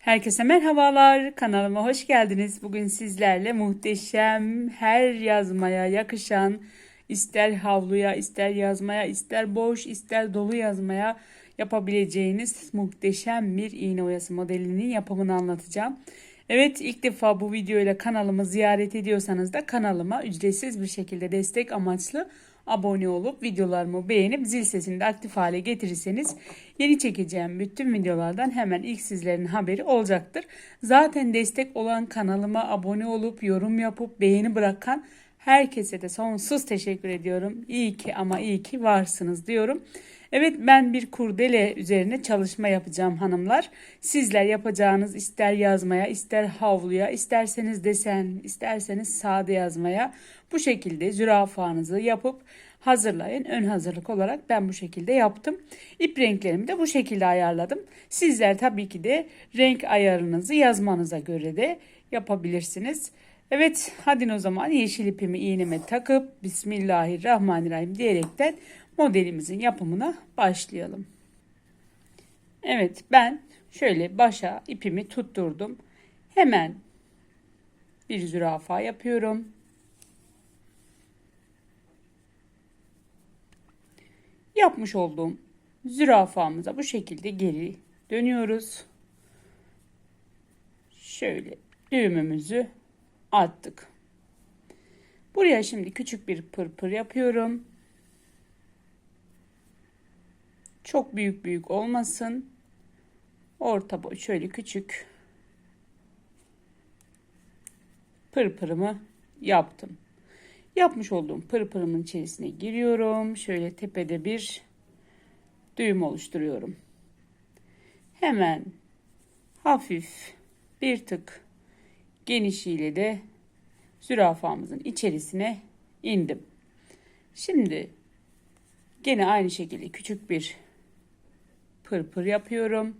Herkese merhabalar. Kanalıma hoş geldiniz. Bugün sizlerle muhteşem, her yazmaya yakışan, ister havluya, ister yazmaya, ister boş, ister dolu yazmaya yapabileceğiniz muhteşem bir iğne oyası modelinin yapımını anlatacağım. Evet ilk defa bu videoyla kanalımı ziyaret ediyorsanız da kanalıma ücretsiz bir şekilde destek amaçlı abone olup videolarımı beğenip zil sesini de aktif hale getirirseniz yeni çekeceğim bütün videolardan hemen ilk sizlerin haberi olacaktır. Zaten destek olan kanalıma abone olup yorum yapıp beğeni bırakan herkese de sonsuz teşekkür ediyorum. İyi ki ama iyi ki varsınız diyorum. Evet ben bir kurdele üzerine çalışma yapacağım hanımlar. Sizler yapacağınız ister yazmaya, ister havluya, isterseniz desen, isterseniz sade yazmaya bu şekilde zürafanızı yapıp hazırlayın. Ön hazırlık olarak ben bu şekilde yaptım. İp renklerimi de bu şekilde ayarladım. Sizler tabii ki de renk ayarınızı yazmanıza göre de yapabilirsiniz. Evet hadi o zaman yeşil ipimi iğneme takıp Bismillahirrahmanirrahim diyerekten modelimizin yapımına başlayalım. Evet ben şöyle başa ipimi tutturdum. Hemen bir zürafa yapıyorum. Yapmış olduğum zürafamıza bu şekilde geri dönüyoruz. Şöyle düğümümüzü attık. Buraya şimdi küçük bir pırpır yapıyorum. Çok büyük büyük olmasın. Orta boy şöyle küçük pırpırımı yaptım. Yapmış olduğum pırpırımın içerisine giriyorum. Şöyle tepede bir düğüm oluşturuyorum. Hemen hafif bir tık genişliğiyle de zürafamızın içerisine indim. Şimdi gene aynı şekilde küçük bir pırpır yapıyorum.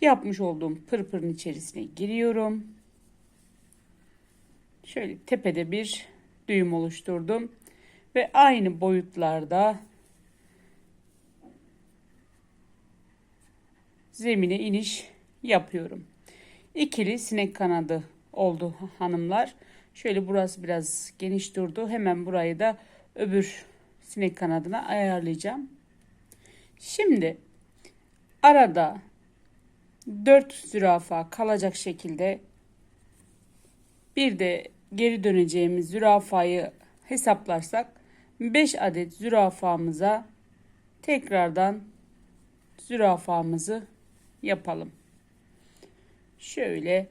Yapmış olduğum pırpırın içerisine giriyorum. Şöyle tepede bir düğüm oluşturdum ve aynı boyutlarda zemine iniş yapıyorum. İkili sinek kanadı oldu hanımlar. Şöyle burası biraz geniş durdu. Hemen burayı da öbür sinek kanadına ayarlayacağım. Şimdi arada 4 zürafa kalacak şekilde bir de geri döneceğimiz zürafayı hesaplarsak 5 adet zürafamıza tekrardan zürafamızı yapalım. Şöyle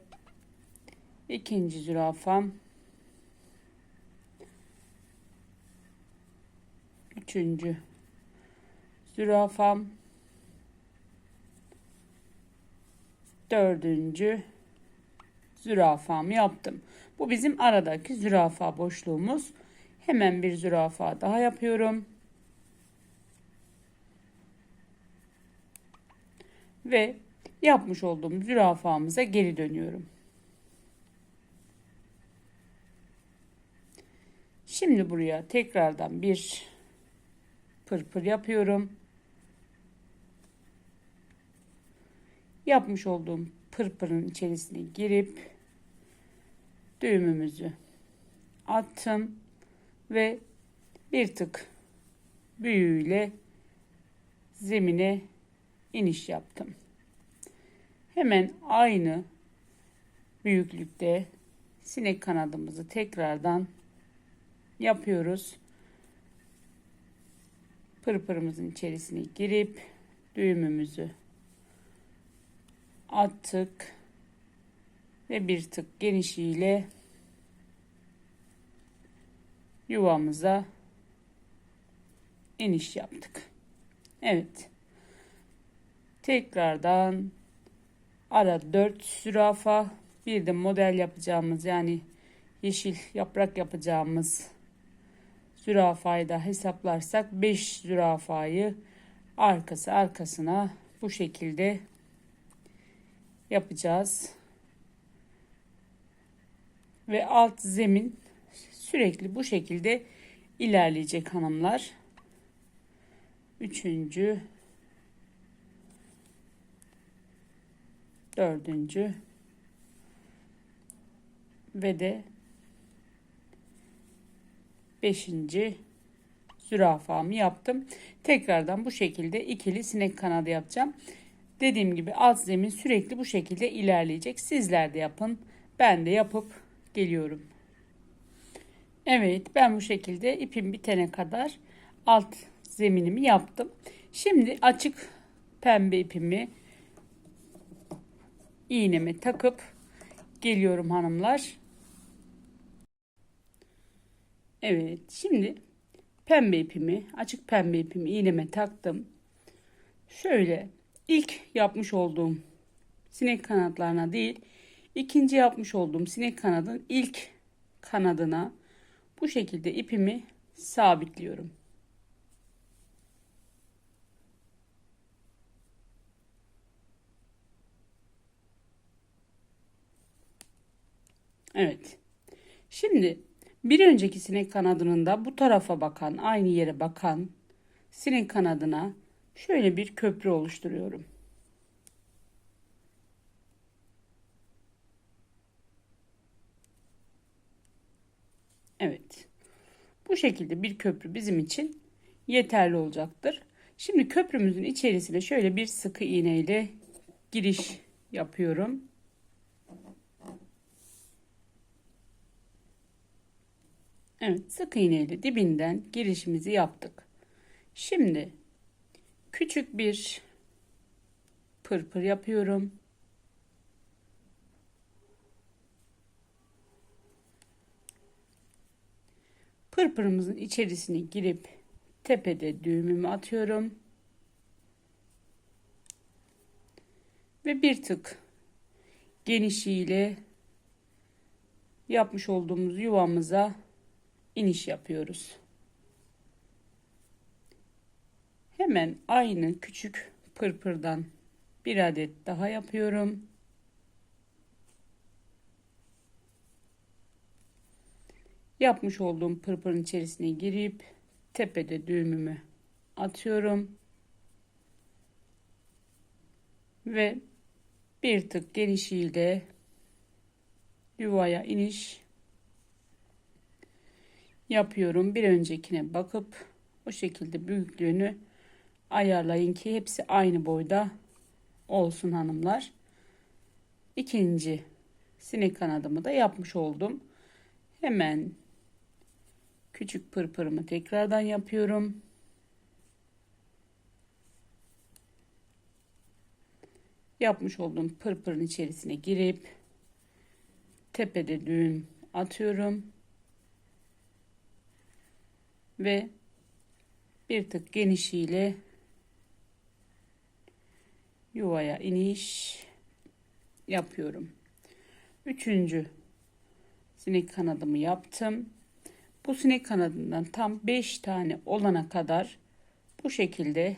ikinci zürafam üçüncü zürafam dördüncü zürafam yaptım. Bu bizim aradaki zürafa boşluğumuz. Hemen bir zürafa daha yapıyorum. Ve yapmış olduğum zürafamıza geri dönüyorum. Şimdi buraya tekrardan bir pırpır yapıyorum. Yapmış olduğum pırpırın içerisine girip düğümümüzü attım ve bir tık büyüğüyle zemine iniş yaptım. Hemen aynı büyüklükte sinek kanadımızı tekrardan yapıyoruz. Pırpırımızın içerisine girip düğümümüzü attık ve bir tık genişliğiyle yuvamıza iniş yaptık. Evet. Tekrardan ara 4 zürafa bir de model yapacağımız yani yeşil yaprak yapacağımız zürafayı da hesaplarsak 5 zürafayı arkası arkasına bu şekilde yapacağız. Ve alt zemin sürekli bu şekilde ilerleyecek hanımlar. Üçüncü dördüncü ve de beşinci zürafamı yaptım. Tekrardan bu şekilde ikili sinek kanadı yapacağım. Dediğim gibi alt zemin sürekli bu şekilde ilerleyecek. Sizler de yapın. Ben de yapıp geliyorum. Evet ben bu şekilde ipim bitene kadar alt zeminimi yaptım. Şimdi açık pembe ipimi iğneme takıp geliyorum hanımlar. Evet şimdi pembe ipimi açık pembe ipimi iğneme taktım. Şöyle ilk yapmış olduğum sinek kanatlarına değil ikinci yapmış olduğum sinek kanadın ilk kanadına bu şekilde ipimi sabitliyorum. Evet. Şimdi bir önceki sinek kanadının da bu tarafa bakan, aynı yere bakan sinek kanadına şöyle bir köprü oluşturuyorum. Evet. Bu şekilde bir köprü bizim için yeterli olacaktır. Şimdi köprümüzün içerisine şöyle bir sıkı iğne ile giriş yapıyorum. Evet sık iğne ile dibinden girişimizi yaptık. Şimdi küçük bir pırpır yapıyorum. Pırpırımızın içerisine girip tepede düğümümü atıyorum. Ve bir tık genişliğiyle yapmış olduğumuz yuvamıza iniş yapıyoruz. Hemen aynı küçük pırpırdan bir adet daha yapıyorum. Yapmış olduğum pırpırın içerisine girip tepede düğümümü atıyorum. Ve bir tık genişliğiyle yuvaya iniş yapıyorum. Bir öncekine bakıp o şekilde büyüklüğünü ayarlayın ki hepsi aynı boyda olsun hanımlar. İkinci sinek kanadımı da yapmış oldum. Hemen küçük pırpırımı tekrardan yapıyorum. Yapmış olduğum pırpırın içerisine girip tepede düğüm atıyorum ve bir tık genişiyle yuvaya iniş yapıyorum. Üçüncü sinek kanadımı yaptım. Bu sinek kanadından tam 5 tane olana kadar bu şekilde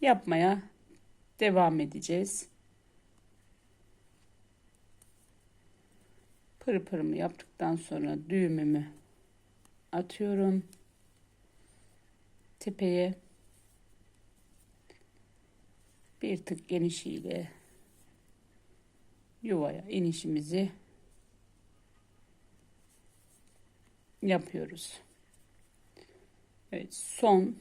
yapmaya devam edeceğiz. Pırpırımı yaptıktan sonra düğümümü atıyorum tepeye bir tık genişiyle yuvaya inişimizi yapıyoruz. Evet son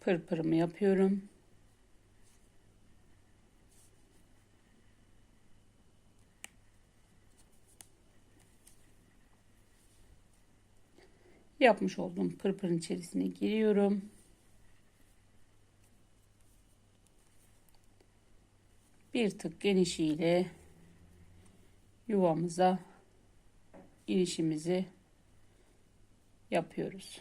pırpırımı yapıyorum. Yapmış olduğum pırpırın içerisine giriyorum. Bir tık genişiyle yuvamıza inişimizi yapıyoruz.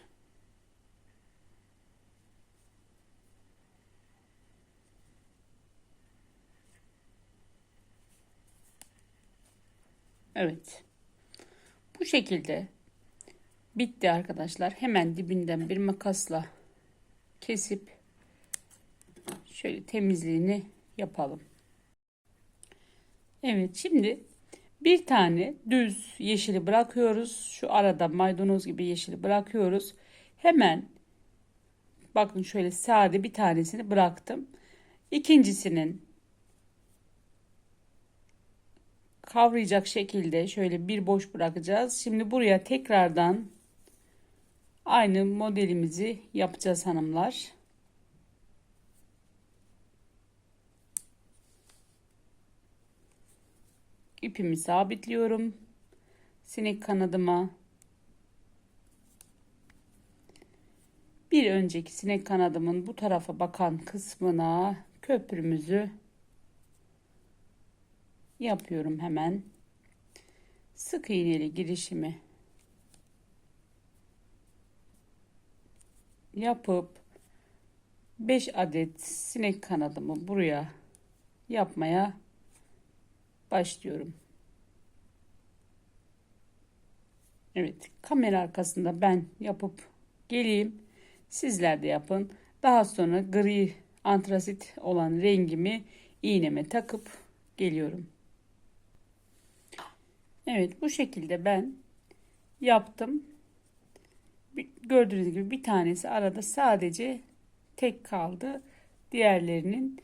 Evet. Bu şekilde Bitti arkadaşlar. Hemen dibinden bir makasla kesip şöyle temizliğini yapalım. Evet şimdi Bir tane düz yeşili bırakıyoruz. Şu arada maydanoz gibi yeşili bırakıyoruz. Hemen bakın şöyle sade bir tanesini bıraktım. İkincisinin kavrayacak şekilde şöyle bir boş bırakacağız. Şimdi buraya tekrardan aynı modelimizi yapacağız hanımlar. ipimi sabitliyorum. Sinek kanadıma bir önceki sinek kanadımın bu tarafa bakan kısmına köprümüzü yapıyorum hemen. Sık iğneli girişimi yapıp 5 adet sinek kanadımı buraya yapmaya başlıyorum. Evet, kamera arkasında ben yapıp geleyim. Sizler de yapın. Daha sonra gri antrasit olan rengimi iğneme takıp geliyorum. Evet, bu şekilde ben yaptım. Gördüğünüz gibi bir tanesi arada sadece tek kaldı. Diğerlerinin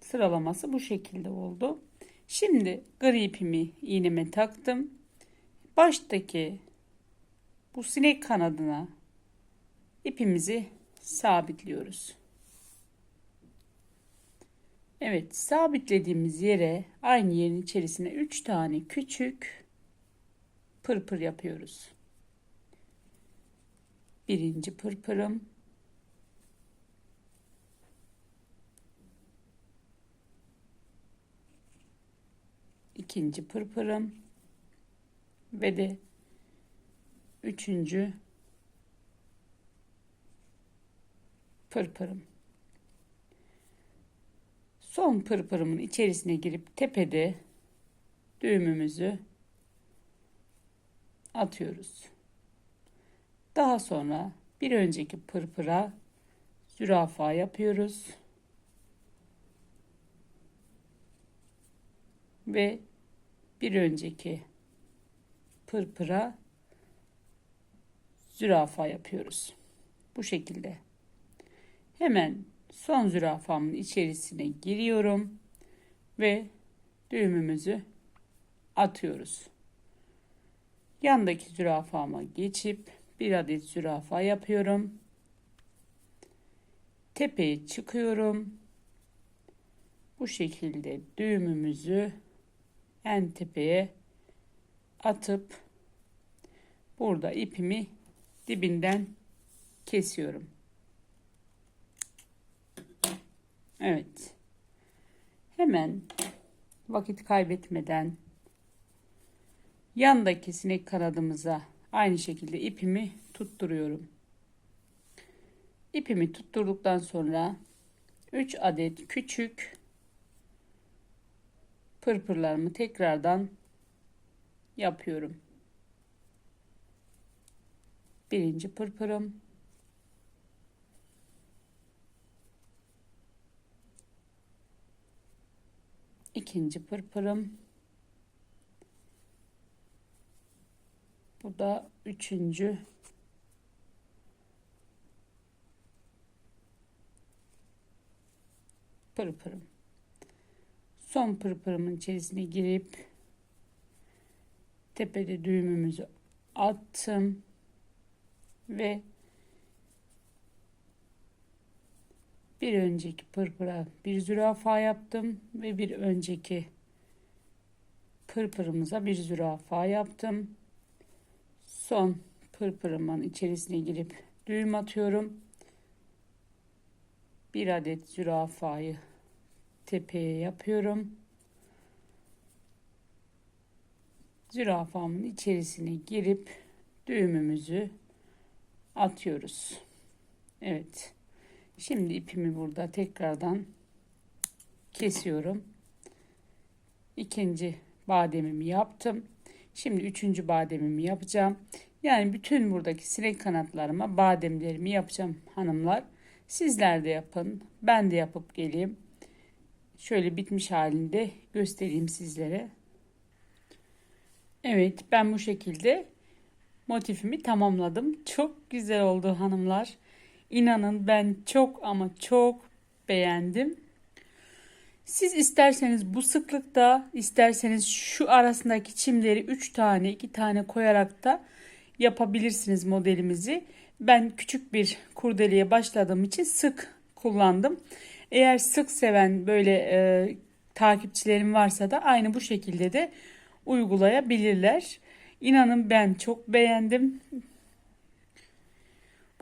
sıralaması bu şekilde oldu. Şimdi gri ipimi iğneme taktım. Baştaki bu sinek kanadına ipimizi sabitliyoruz. Evet sabitlediğimiz yere aynı yerin içerisine 3 tane küçük pırpır yapıyoruz. Birinci pırpırım ikinci pırpırım ve de üçüncü pırpırım. Son pırpırımın içerisine girip tepede düğümümüzü atıyoruz. Daha sonra bir önceki pırpıra zürafa yapıyoruz. Ve bir önceki pırpıra zürafa yapıyoruz. Bu şekilde. Hemen son zürafamın içerisine giriyorum ve düğümümüzü atıyoruz. Yandaki zürafama geçip bir adet zürafa yapıyorum. Tepeye çıkıyorum. Bu şekilde düğümümüzü en tepeye atıp burada ipimi dibinden kesiyorum. Evet. Hemen vakit kaybetmeden yandaki sinek kanadımıza aynı şekilde ipimi tutturuyorum. İpimi tutturduktan sonra 3 adet küçük pırpırlarımı tekrardan yapıyorum. Birinci pırpırım. ikinci pırpırım. Bu da üçüncü pırpırım. Son pırpırımın içerisine girip tepede düğümümüzü attım ve bir önceki pırpıra bir zürafa yaptım ve bir önceki pırpırımıza bir zürafa yaptım. Son pırpırımın içerisine girip düğüm atıyorum. Bir adet zürafayı tepeye yapıyorum. Zürafamın içerisine girip düğümümüzü atıyoruz. Evet. Şimdi ipimi burada tekrardan kesiyorum. İkinci bademimi yaptım. Şimdi üçüncü bademimi yapacağım. Yani bütün buradaki sinek kanatlarıma bademlerimi yapacağım hanımlar. Sizler de yapın. Ben de yapıp geleyim. Şöyle bitmiş halinde göstereyim sizlere. Evet, ben bu şekilde motifimi tamamladım. Çok güzel oldu hanımlar. İnanın ben çok ama çok beğendim. Siz isterseniz bu sıklıkta, isterseniz şu arasındaki çimleri 3 tane, 2 tane koyarak da yapabilirsiniz modelimizi. Ben küçük bir kurdeleye başladığım için sık kullandım. Eğer sık seven böyle e, takipçilerim varsa da aynı bu şekilde de uygulayabilirler. İnanın ben çok beğendim.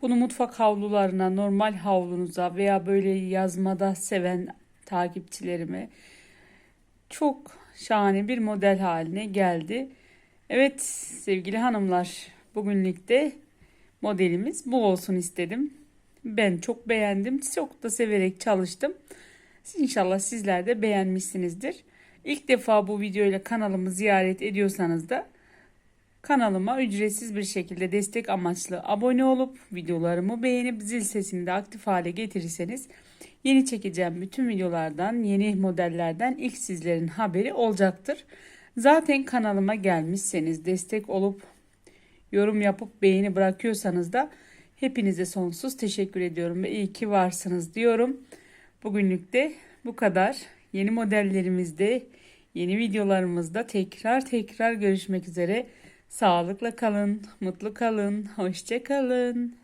Bunu mutfak havlularına, normal havlunuza veya böyle yazmada seven takipçilerime çok şahane bir model haline geldi. Evet sevgili hanımlar bugünlük de modelimiz bu olsun istedim. Ben çok beğendim. Çok da severek çalıştım. İnşallah sizler de beğenmişsinizdir. İlk defa bu videoyla kanalımı ziyaret ediyorsanız da kanalıma ücretsiz bir şekilde destek amaçlı abone olup videolarımı beğenip zil sesini de aktif hale getirirseniz yeni çekeceğim bütün videolardan, yeni modellerden ilk sizlerin haberi olacaktır. Zaten kanalıma gelmişseniz destek olup yorum yapıp beğeni bırakıyorsanız da hepinize sonsuz teşekkür ediyorum ve iyi ki varsınız diyorum. Bugünlük de bu kadar. Yeni modellerimizde, yeni videolarımızda tekrar tekrar görüşmek üzere. Sağlıkla kalın, mutlu kalın, hoşça kalın.